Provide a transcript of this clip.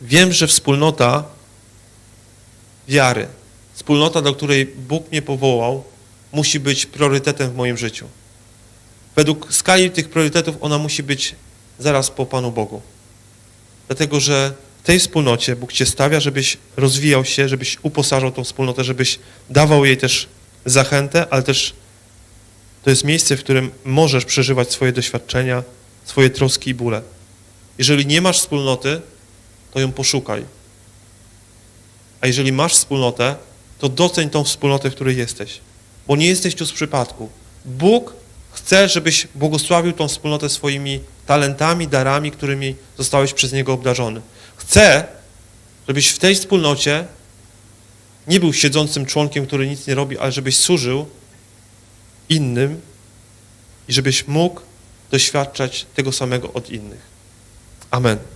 wiem, że wspólnota wiary, wspólnota, do której Bóg mnie powołał, musi być priorytetem w moim życiu. Według skali tych priorytetów ona musi być zaraz po Panu Bogu. Dlatego, że w tej wspólnocie Bóg Cię stawia, żebyś rozwijał się, żebyś uposażał tą wspólnotę, żebyś dawał jej też zachętę, ale też to jest miejsce, w którym możesz przeżywać swoje doświadczenia, swoje troski i bóle. Jeżeli nie masz wspólnoty, to ją poszukaj. A jeżeli masz wspólnotę, to doceń tą wspólnotę, w której jesteś. Bo nie jesteś tu z przypadku. Bóg chce, żebyś błogosławił tą wspólnotę swoimi talentami, darami, którymi zostałeś przez Niego obdarzony. Chce, żebyś w tej wspólnocie nie był siedzącym członkiem, który nic nie robi, ale żebyś służył innym i żebyś mógł doświadczać tego samego od innych. Amen.